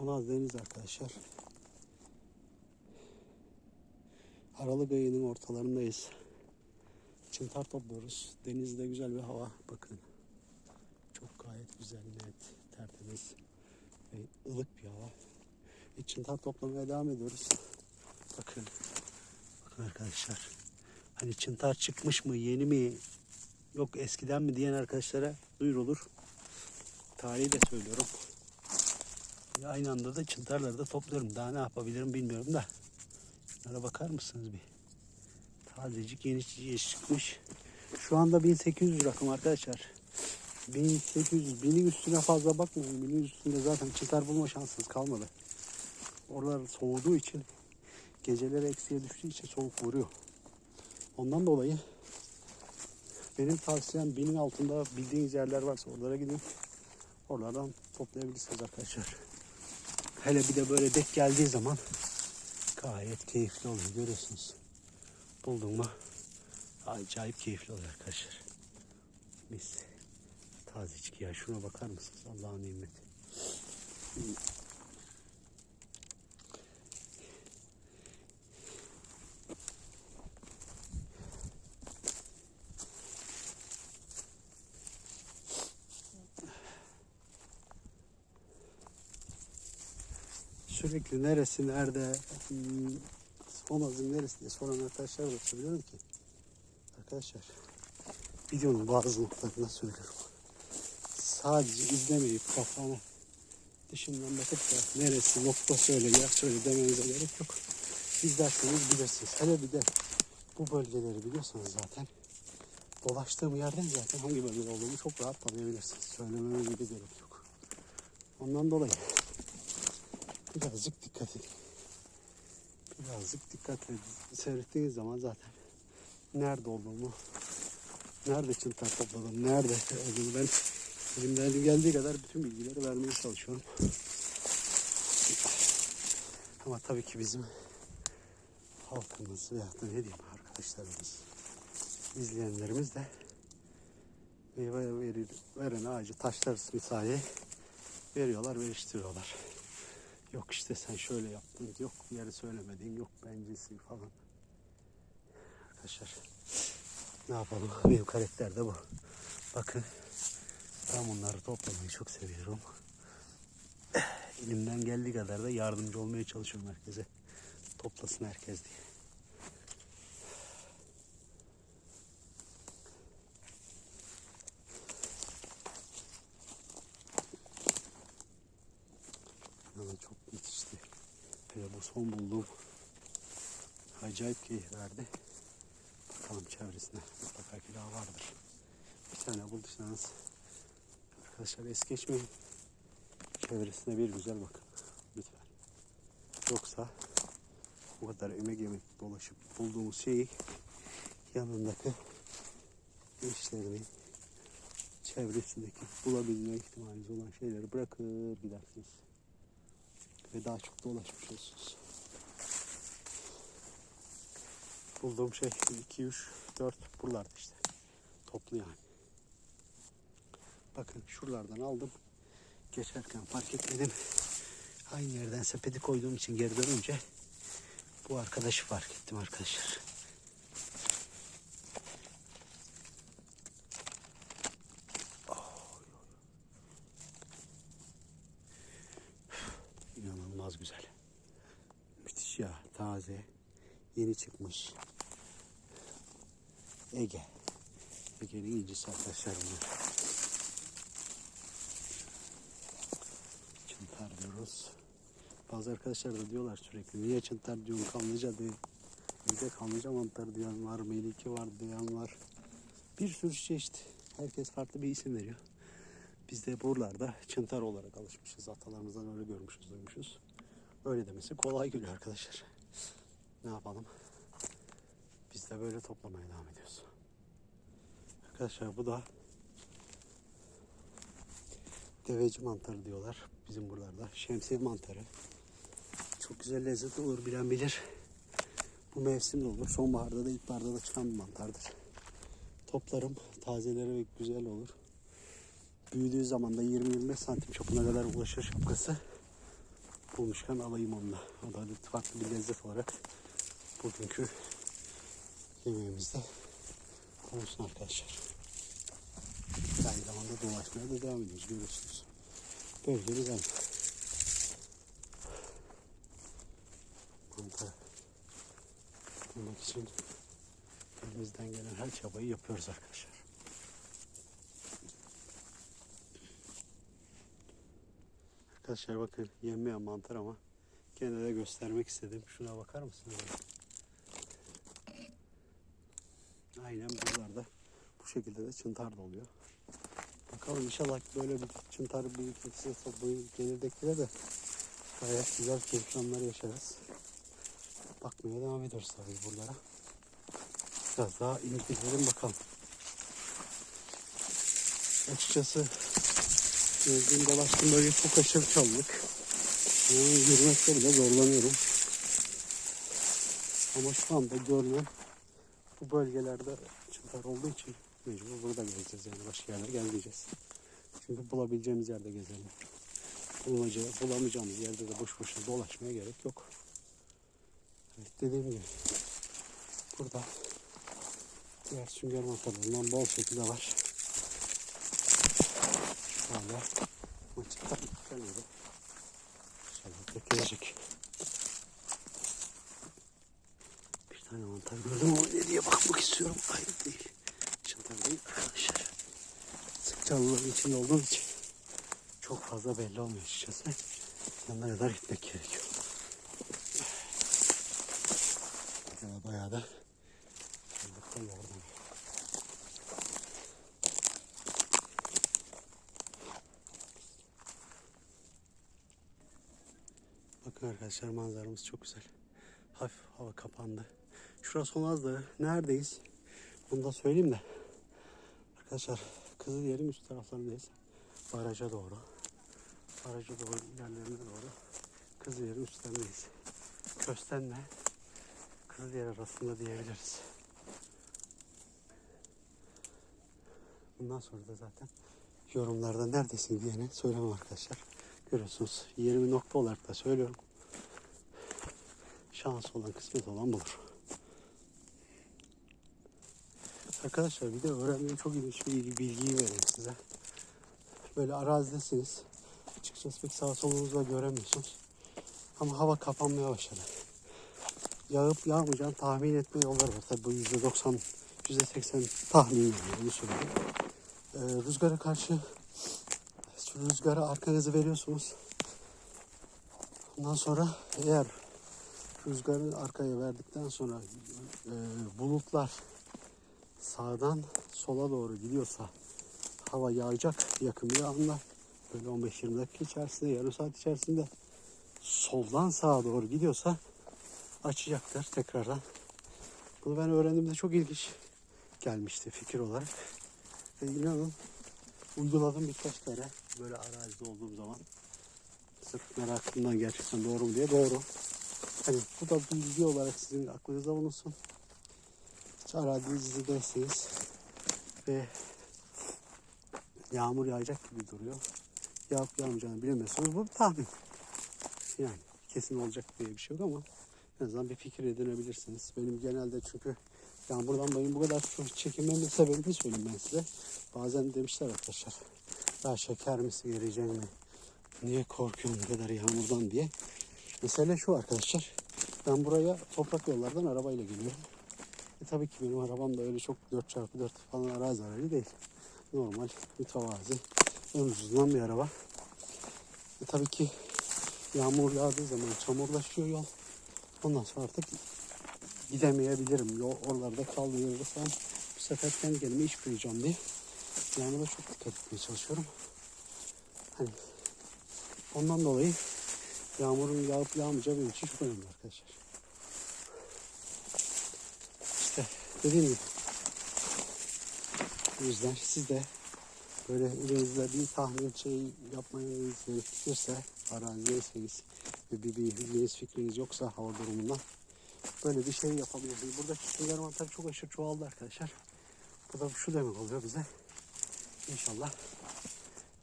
Honaz Deniz arkadaşlar. Aralık ayının ortalarındayız. Çıntar topluyoruz. Denizde güzel bir hava. Bakın. Çok gayet güzel, net, tertemiz ve ılık bir hava. E, çıntar toplamaya devam ediyoruz. Bakın. Bakın arkadaşlar. Hani çıntar çıkmış mı, yeni mi, yok eskiden mi diyen arkadaşlara duyurulur. Tarihi de söylüyorum. Aynı anda da çıntarları da topluyorum. Daha ne yapabilirim bilmiyorum da. Şunlara bakar mısınız bir? Tazecik yeni çıkmış. Şu anda 1800 rakım arkadaşlar. 1800, 1000'in üstüne fazla bakmayın. 1000'in üstünde zaten çıntar bulma şansınız kalmadı. Oralar soğuduğu için geceleri eksiye düştüğü için soğuk vuruyor. Ondan dolayı benim tavsiyem binin altında bildiğiniz yerler varsa oralara gidin. Oralardan toplayabilirsiniz arkadaşlar. Hele bir de böyle dek geldiği zaman gayet keyifli oluyor görüyorsunuz. Buldun mu acayip keyifli oluyor arkadaşlar. Mis. Tazecik ya şuna bakar mısınız Allah'ın nimeti. Sürekli neresi nerede hmm, Honaz'ın neresi diye soran arkadaşlar var. Biliyorum ki arkadaşlar videonun bazı noktalarında söylüyorum. Sadece izlemeyip kafana dışından bakıp da neresi nokta söyle yer söyle demenize gerek yok. İzlerseniz bilirsiniz. Hele bir de bu bölgeleri biliyorsanız zaten dolaştığım yerden zaten hangi bölgede olduğumu çok rahat tanıyabilirsiniz. Söylememe bile gerek yok. Ondan dolayı birazcık dikkat edin. Birazcık dikkatle seyrettiğiniz zaman zaten nerede olduğumu, nerede çıntar topladım, nerede olduğumu ben elimden geldiği kadar bütün bilgileri vermeye çalışıyorum. Ama tabii ki bizim halkımız veya da ne diyeyim arkadaşlarımız, izleyenlerimiz de meyve verir, veren ağacı taşlarız misali veriyorlar, veriştiriyorlar. Yok işte sen şöyle yaptın, yok yeri söylemedin, yok bencilsin falan. Arkadaşlar ne yapalım benim karakter de bu. Bakın ben bunları toplamayı çok seviyorum. Elimden geldiği kadar da yardımcı olmaya çalışıyorum herkese. Toplasın herkes diye. Yani çok müthişti. Ve bu son bulduğum acayip keyif verdi. Bakalım çevresine mutlaka ki daha vardır. Bir tane bulduysanız arkadaşlar es geçmeyin. Çevresine bir güzel bakın. Lütfen. Yoksa bu kadar emek emek dolaşıp bulduğumuz şeyi yanındaki işlerini çevresindeki bulabilme ihtimaliniz olan şeyleri bırakır gidersiniz ve daha çok dolaşmış olursunuz. Bulduğum şey 2, 3, 4 buralarda işte. Toplu yani. Bakın şuralardan aldım. Geçerken fark etmedim. Aynı yerden sepeti koyduğum için geri dönünce bu arkadaşı fark ettim arkadaşlar. İnanılmaz güzel. Müthiş ya. Taze. Yeni çıkmış. Ege. Ege'nin incisi arkadaşlar bunlar. Çıntar diyoruz. Bazı arkadaşlar da diyorlar sürekli niye çıntar diyorsun kanlıca değil. Bir de kanlıca mantarı diyen var, meliki var diyen var. Bir sürü çeşit. Herkes farklı bir isim veriyor. Biz de buralarda çıntar olarak alışmışız. Atalarımızdan öyle görmüşüz, duymuşuz. Öyle demesi kolay geliyor arkadaşlar. Ne yapalım? Biz de böyle toplamaya devam ediyoruz. Arkadaşlar bu da deveci mantarı diyorlar bizim buralarda. Şemsiye mantarı. Çok güzel lezzet olur bilen bilir. Bu mevsimde olur. Sonbaharda da ilkbaharda da çıkan bir mantardır. Toplarım tazeleri ve güzel olur. Büyüdüğü zaman da 20-25 santim çapına kadar ulaşır şapkası. Bulmuşken alayım onu da. O da bir farklı bir lezzet olarak bugünkü yemeğimizde olsun arkadaşlar. Aynı zamanda dolaşmaya da devam ediyoruz görüyorsunuz. Bölge güzel. Mantar bulmak için elimizden gelen her çabayı yapıyoruz arkadaşlar. Arkadaşlar bakın yenmeyen mantar ama gene de göstermek istedim. Şuna bakar mısınız? Aynen buralarda bu şekilde de çıntar da oluyor. Bakalım inşallah böyle bir çıntar birikintisi toplayıp gelirdekilere de gayet güzel keyifli anlar yaşarız. Bakmaya devam ediyoruz tabii buralara. Biraz daha inip gidelim bakalım. Açıkçası gezdiğim dolaştığım bölge çok aşırı çalılık. Yani yürümekte bile zorlanıyorum. Ama şu anda görünen bu bölgelerde çıntar olduğu için mecbur burada gezeceğiz yani başka yerlere gelmeyeceğiz. Çünkü bulabileceğimiz yerde gezelim. Bulamaca, bulamayacağımız yerde de boş boşuna dolaşmaya gerek yok. Evet dediğim gibi burada diğer sünger mantarlarından bol şekilde var. Hala maçı gelmedi. İnşallah bekleyecek. Bir tane mantar gördüm ama ne diye Hayır değil. Çantar değil arkadaşlar. Sık çalıların içinde olduğum için çok fazla belli olmuyor açıkçası. Yanına kadar gitmek gerekiyor. Bayağı, bayağı da çalılıkta yorgun. Bakın arkadaşlar manzaramız çok güzel. Hafif hava kapandı. Şurası Honazlı. Neredeyiz? Bunu da söyleyeyim de. Arkadaşlar Kızılyer'in üst taraflarındayız. Baraja doğru. Baraja doğru ilerlerine doğru. Kızılyer'in üstlerindeyiz. Köstenle Kızılyer arasında diyebiliriz. Bundan sonra da zaten yorumlarda neredesin diyene söylemem arkadaşlar. Görüyorsunuz 20 nokta olarak da söylüyorum. Şans olan kısmet olan bulur. Arkadaşlar bir de öğrendiğim çok ilginç bir bilgi- bilgiyi vereyim size. Böyle arazidesiniz. Açıkçası pek sağ solunuzda göremiyorsunuz. Ama hava kapanmaya başladı. Yağıp yağmayacağını tahmin etme yolları var. Tabii bu %90, %80 tahmin söyleyeyim. Ee, rüzgara karşı rüzgara arkanızı veriyorsunuz. Ondan sonra eğer rüzgarı arkaya verdikten sonra e, bulutlar sağdan sola doğru gidiyorsa hava yağacak yakın bir anda böyle 15-20 dakika içerisinde yarım saat içerisinde soldan sağa doğru gidiyorsa açacaktır tekrardan. Bunu ben öğrendiğimde çok ilginç gelmişti fikir olarak. Ve inanın uyguladım birkaç kere böyle arazide olduğum zaman. Sırf merakımdan gerçekten doğru mu diye doğru. Hani bu da bilgi olarak sizin aklınıza bulunsun. Hiç arazidesiniz ve yağmur yağacak gibi duruyor. Yağıp yağmayacağını bilemiyorsunuz. Bu bir tahmin. Yani kesin olacak diye bir şey yok ama en azından bir fikir edinebilirsiniz. Benim genelde çünkü yağmurdan benim bu kadar çok çekinmemin sebebini söyleyeyim ben size. Bazen demişler arkadaşlar. Ya şeker misin gelecek mi? Niye korkuyorsun bu kadar yağmurdan diye. Mesele şu arkadaşlar. Ben buraya toprak yollardan arabayla geliyorum. E tabii ki benim arabam da öyle çok 4x4 falan arazi aracı değil. Normal, mütevazi, en ucuzundan bir araba. E tabii ki yağmur yağdığı zaman çamurlaşıyor yol. Ondan sonra artık gidemeyebilirim. Yol oralarda kaldırırsam bu sefer kendi kendime iş koyacağım diye. Yağmura çok dikkat etmeye çalışıyorum. Hani ondan dolayı yağmurun yağıp yağmayacağı benim için çok önemli arkadaşlar. İşte dediğim gibi. O yüzden siz de böyle elinizde bir tahmin şey yapmanız gerekirse arazideyseniz ve bir bilginiz fikriniz yoksa hava durumundan böyle bir şey yapabilirsiniz. Buradaki sünger mantarı çok aşırı çoğaldı arkadaşlar. Bu da şu demek oluyor bize. İnşallah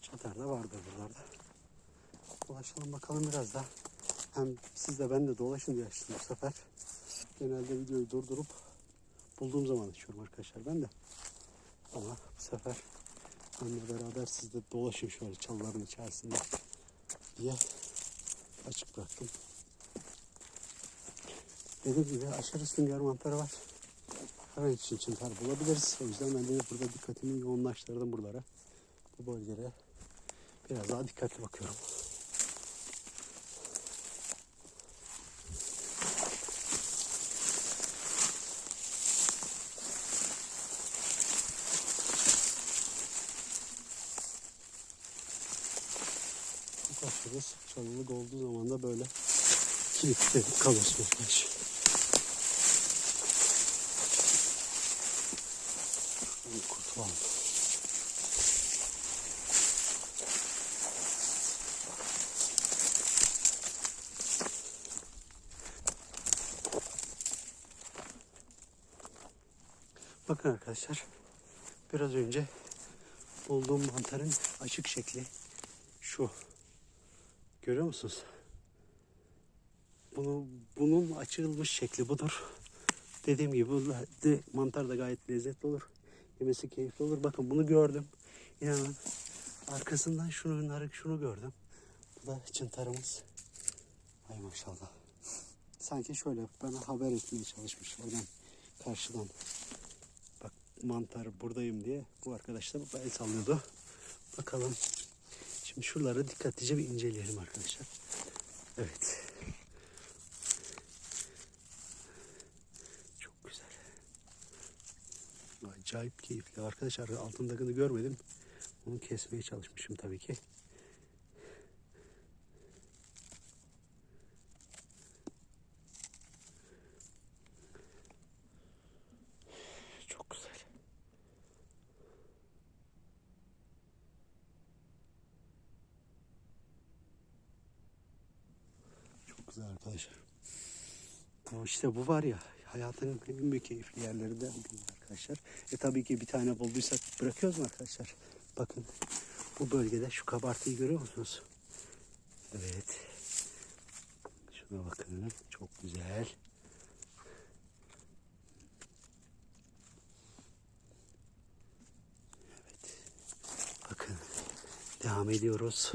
çatar da vardır buralarda. Dolaşalım bakalım biraz da. Hem siz de ben de dolaşın diye açtım bu sefer. Genelde videoyu durdurup bulduğum zaman açıyorum arkadaşlar ben de. Ama bu sefer benimle beraber siz de dolaşın şöyle çalıların içerisinde diye açık bıraktım. Dediğim gibi aşırı sünger mantarı var. Her an için çıntar bulabiliriz. O yüzden ben de burada dikkatimi yoğunlaştırdım buralara. Bu bölgelere biraz daha dikkatli bakıyorum. Bu çalılık olduğu zaman da böyle kilitlenip kalıyorsun arkadaş. Şuradan kurtulalım. Bakın arkadaşlar biraz önce bulduğum mantarın açık şekli şu. Görüyor musunuz? Bunu, bunun açılmış şekli budur. Dediğim gibi de, mantar da gayet lezzetli olur. Yemesi keyifli olur. Bakın bunu gördüm. İnanın arkasından şunu narık şunu gördüm. Bu da çıntarımız. Ay maşallah. Sanki şöyle bana haber etmeye çalışmış oradan karşıdan. Bak mantar buradayım diye bu arkadaş da el sallıyordu. Bakalım. Şimdi şuraları dikkatlice bir inceleyelim arkadaşlar. Evet. Çok güzel. Acayip keyifli. Arkadaşlar altındakini görmedim. Onu kesmeye çalışmışım tabii ki. Çok güzel. Çok güzel arkadaşlar. Bu işte bu var ya hayatın en büyük keyifli yerlerinden biri arkadaşlar. E tabii ki bir tane bulduysak bırakıyoruz mu arkadaşlar? Bakın bu bölgede şu kabartıyı görüyor musunuz? Evet. Şuna bakın. Çok güzel. Evet. Bakın. Devam ediyoruz.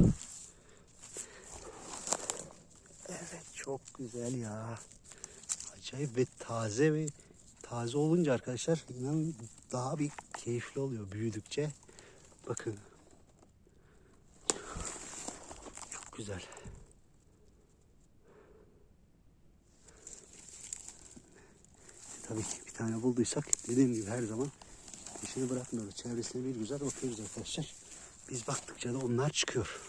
Evet çok güzel ya. Acayip ve taze ve taze olunca arkadaşlar inanın daha bir keyifli oluyor büyüdükçe. Bakın. Çok güzel. Tabii ki bir tane bulduysak dediğim gibi her zaman peşini bırakmıyoruz. Çevresine bir güzel bakıyoruz arkadaşlar. Biz baktıkça da onlar çıkıyor.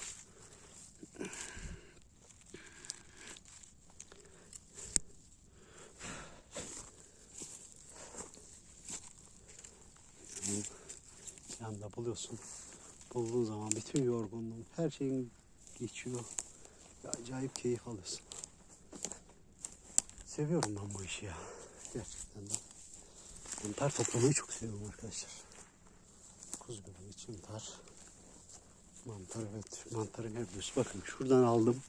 Bu yanda buluyorsun. Bulduğun zaman bütün yorgunluğun, her şeyin geçiyor. Ve acayip keyif alıyorsun. Seviyorum ben bu işi ya. Gerçekten de. Mantar toplamayı çok seviyorum arkadaşlar. Kuzgunu, çıntar. Mantar evet. Mantarın her birisi. Bakın şuradan aldım.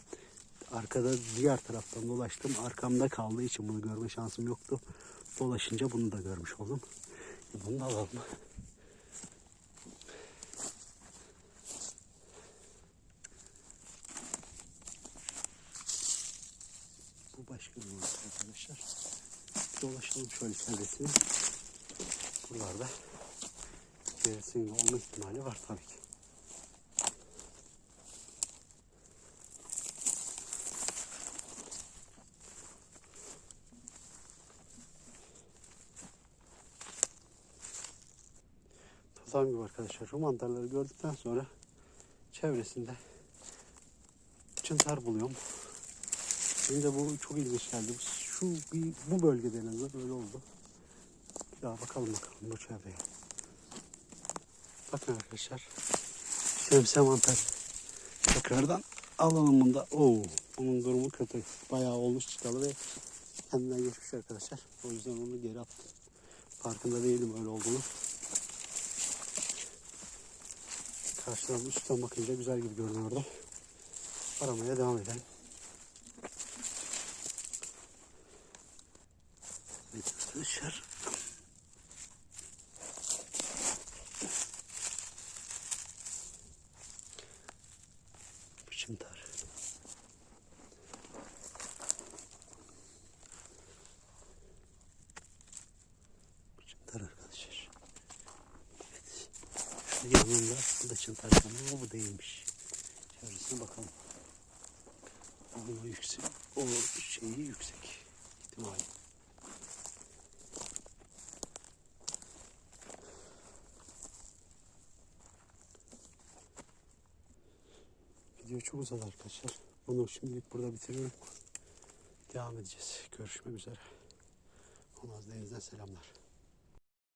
Arkada diğer taraftan dolaştım. Arkamda kaldığı için bunu görme şansım yoktu. Dolaşınca bunu da görmüş oldum. Bunu da alalım. Bu başka bir mantar arkadaşlar. Dolaşalım şöyle çevresini. Buralarda gerisinin olma ihtimali var tabii ki. Dediğim gibi arkadaşlar şu mantarları gördükten sonra çevresinde çıntar buluyorum. Benim de bu çok ilginç geldi. Şu bir, bu bölgede en azından böyle oldu. Bir daha bakalım bakalım bu çevreye. Bakın arkadaşlar. Şemsiye mantar. Tekrardan alalım bunu da. Oo, bunun durumu kötü. Bayağı olmuş çıkalı ve kendinden geçmiş arkadaşlar. O yüzden onu geri attım. Farkında değilim öyle olduğunu. Karşıdan üstten bakınca güzel gibi görünüyordu. Aramaya devam edelim. Arkadaşlar. Bu çıntar arkadaşlar. Evet. Şu yanında bu da çıntar ama bu değilmiş. Çevresine bakalım. Onun yüksek, o şeyi yüksek ihtimali. Çok uzadı arkadaşlar. Bunu şimdilik burada bitiriyorum. Devam edeceğiz. Görüşmek üzere. Olmaz Deniz'den selamlar.